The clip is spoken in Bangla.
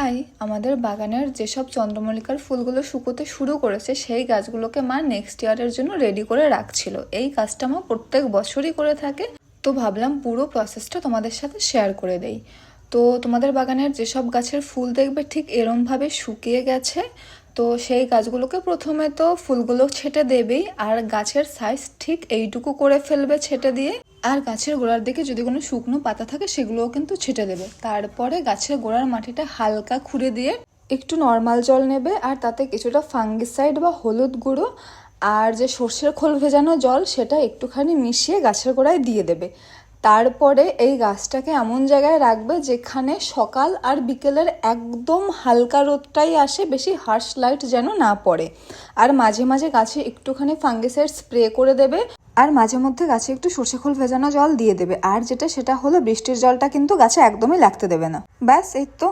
হাই আমাদের বাগানের যেসব চন্দ্রমল্লিকার ফুলগুলো শুকোতে শুরু করেছে, সেই গাছগুলোকে মা নেক্সট ইয়ারের জন্য রেডি করে রাখছিল। এই কাজটা মা প্রত্যেক বছরই করে থাকে। তো ভাবলাম পুরো প্রসেসটা তোমাদের সাথে শেয়ার করে দেই। তো তোমাদের বাগানের যেসব গাছের ফুল দেখবে ঠিক এরমভাবে শুকিয়ে গেছে। তো সেই গাছগুলোকে প্রথমে তো ফুলগুলো ছেটে দেবেই, আর গাছের সাইজ ঠিক এইটুকু করে ফেলবে ছেটে দিয়ে। আর গাছের গোড়ার দিকে যদি কোনো শুকনো পাতা থাকে, সেগুলোও কিন্তু ছেটে দেবে। তারপরে গাছের গোড়ার মাটিটা হালকা খুঁড়ে দিয়ে একটু নর্মাল জল নেবে, আর তাতে কিছুটা ফাঙ্গিসাইড বা হলুদ গুঁড়ো আর যে সর্ষের খোল ভেজানো জল, সেটা একটুখানি মিশিয়ে গাছের গোড়ায় দিয়ে দেবে। তারপরে এই গাছটাকে এমন জায়গায় রাখবে যেখানে সকাল আর বিকেলের একদম হালকা রোদটাই আসে, বেশি হার্শ লাইট যেন না পড়ে। আর মাঝে মাঝে গাছে একটুখানি ফাঙ্গিসাইড স্প্রে করে দেবে, আর মাঝে মধ্যে গাছে একটু সর্ষে খোল ভেজানো জল দিয়ে দেবে। আর যেটা সেটা হলো বৃষ্টির জলটা কিন্তু গাছে একদমই লাগতে দেবে না। ব্যাস, এই তো